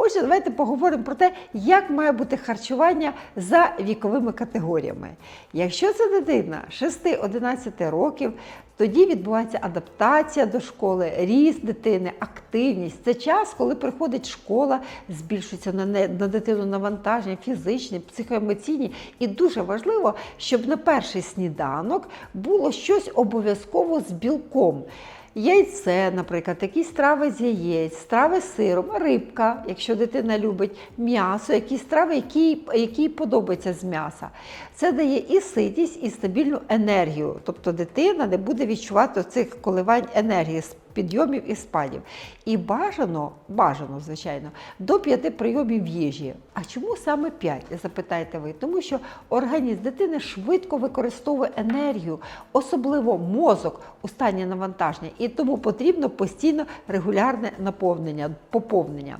Отже, давайте поговоримо про те, як має бути харчування за віковими категоріями. Якщо це дитина 6-11 років, тоді відбувається адаптація до школи, ріст дитини, активність. Це час, коли приходить школа, збільшується на, не- на дитину навантаження фізичні, психоемоційні. І дуже важливо, щоб на перший сніданок було щось обов'язково з білком. Яйце, наприклад, якісь страви з яєць, страви з сиром, рибка, якщо дитина любить м'ясо, якісь страви, які, які подобаються з м'яса. Це дає і ситість, і стабільну енергію. Тобто дитина не буде відчувати цих коливань енергії, підйомів і спадів. І бажано, бажано, звичайно, до п'яти прийомів їжі. А чому саме п'ять? Запитаєте ви? Тому що організм дитини швидко використовує енергію, особливо мозок у стані навантаження, і тому потрібно постійно регулярне наповнення, поповнення.